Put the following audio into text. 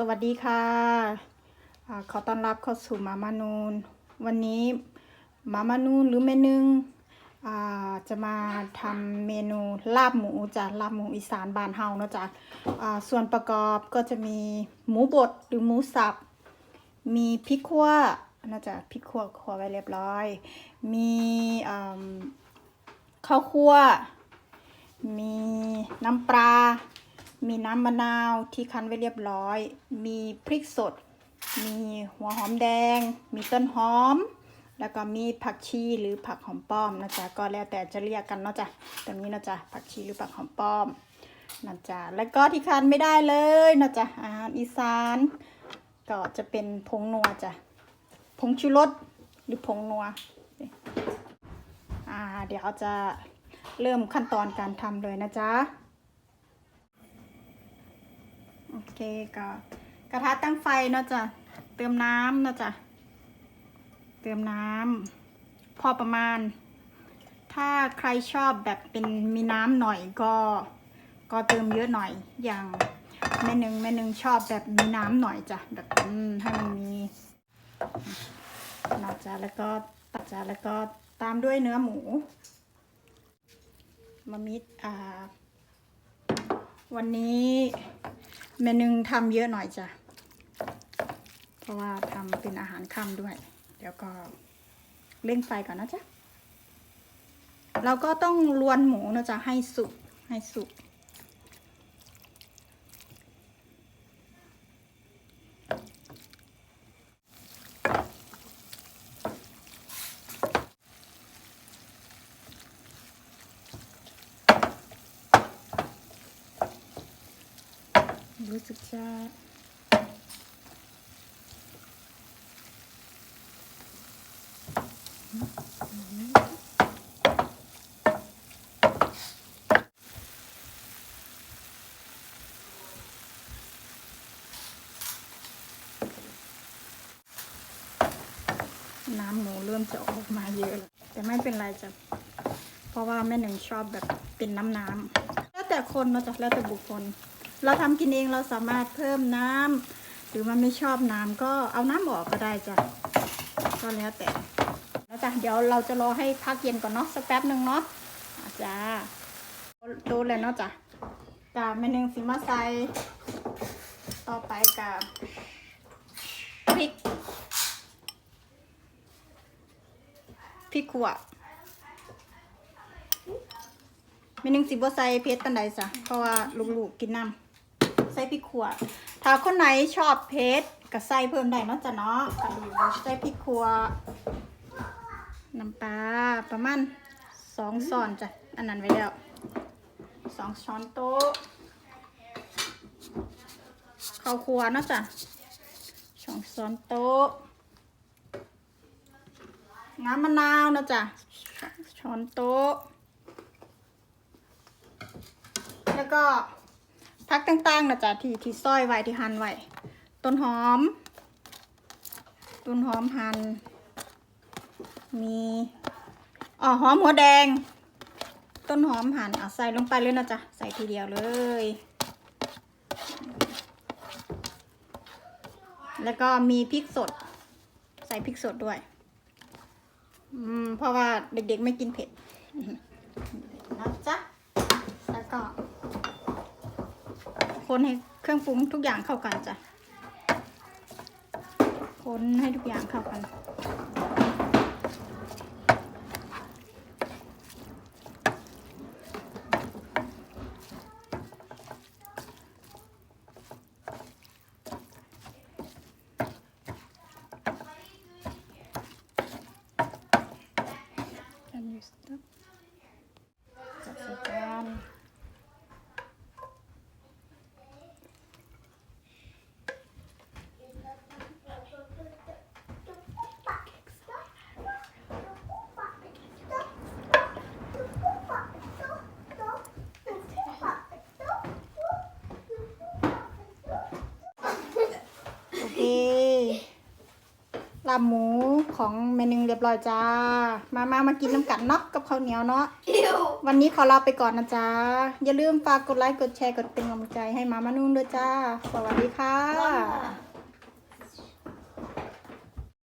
สวัสดีค่ะอาขอต้อนรับเข้าสู่มามานูน วันนี้มามานูนหรือแม่นึงจะมาทำเมนูลาบหมูจ้ะลาบหมูอีสานบานเฮาเนาะจ้ะส่วนประกอบก็จะมีหมูบดหรือหมูสับ มีพริกขั่วนะจ๊ะพริกขั่วขั่วไว้เรียบร้อย มีข้าวคั่ว มีน้ำปลา มีน้ำมะนาวที่คั้นไว้เรียบร้อย มีพริกสด มีหัวหอมแดง มีต้นหอม แล้วก็มีผักชีหรือผักหอมป้อมนะจ๊ะ ก็แล้วแต่จะเรียกกันเนาะจ๊ะตรงนี้นะจ๊ะ ผักชีหรือผักหอมป้อมนะจ๊ะ แล้วก็ที่คั้นไม่ได้เลยนะจ๊ะ อาหารอีสาน ก็จะเป็นผงนัวจ้ะ ผงชูรสหรือผงนัว อ่า เดี๋ยวจะเริ่มขั้นตอนการทำเลยนะจ๊ะ อเคก็กระทะตั้งไฟเนาะจ้ะเติมน้ำเนาะจ้ะเติมน้ำพอประมาณ ถ้าใครชอบแบบเป็นมีน้ำหน่อยก็ก็เติมเยอะหน่อยอย่างแม่หนึ่งแม่หนึ่งชอบแบบมีน้ำหน่อยจ้ะแบบอืมให้มันมีนะจ๊ะแล้วก็ตัดจ้ะแล้วก็ตามด้วยเนื้อหมูมามิดอ่าวันนี้ เมนึงทำเยอะหน่อยจ้ะ เพราะว่าทำเป็นอาหารค่ำด้วย เดี๋ยวก็เร่งไฟก่อนนะจ๊ะ เราก็ต้องลวนหมูนะจ๊ะให้สุกให้สุก รู้สึกจะน้ำหมูเริ่มจะออกมาเยอะแล้วแต่ไม่เป็นไรจ้ะ เพราะว่าแม่หนึ่งชอบแบบเป็นน้ำน้ำๆแล้วแต่คนเนาะจ้ะแล้วแต่บุคคล เราทำกินเองเราสามารถเพิ่มน้ำหรือมันไม่ชอบน้ำก็เอาน้ำออกก็ได้จ้ะก็แล้วแต่แล้วจ้ะเดี๋ยวเราจะรอให้พักเย็นก่อนเนาะสักแป๊บหนึ่งเนาะจ้าดูเลยเนาะจ้ะจ้ะแม่หนึ่งสิมาใส่ต่อไปกับพริกพริกขั่วไม่นึงสิบ่ใส่เพชรปันใดจ้ะเพราะว่าลูกๆกินน้ำ ส่พริกขั่วถ้าคนไหนชอบเพชรก็ใส่เพิ่มได้เนาะจ้ะเนาะก็ดีใส่พริกขั่วน้ำปลาประมาณสองช้อนจ้ะอันนั้นไว้แล้วสองช้อนโต๊ะข้าวคั่วเนาะจ้ะสองช้อนโต๊ะน้ำมะนาวนะจ้ะช้อนโต๊ะ แล้วก็ พักต่างๆนะจ๊ะที่ที่ซอยไว้ที่หั่นไว้ต้นหอม ต้นหอมหั่นมีอ๋อหอมหัวแดง ต้นหอมหั่นเอาใส่ลงไปเลยนะจ๊ะใส่ทีเดียวเลย แล้วก็มีพริกสด ใส่พริกสดด้วยอืมเพราะว่าเด็กๆไม่กินเผ็ดนะจ๊ะแล้วก็ คนให้เครื่องปรุงทุกอย่างเข้ากันจ้ะ คนให้ทุกอย่างเข้ากัน Can you stop? จัดใส่จานค ลาบหมูของเมนึงเรียบร้อยจ้า มามามากินน้ำกันเนาะกับข้าวเหนียวเนาะอิววันนี้ขอลาไปก่อนนะจ๊ะอย่าลืมฝากกดไลค์ กดแชร์ กดเป็นกำลังใจให้มามานุ่นด้วยจ้า สวัสดีค่ะว้าว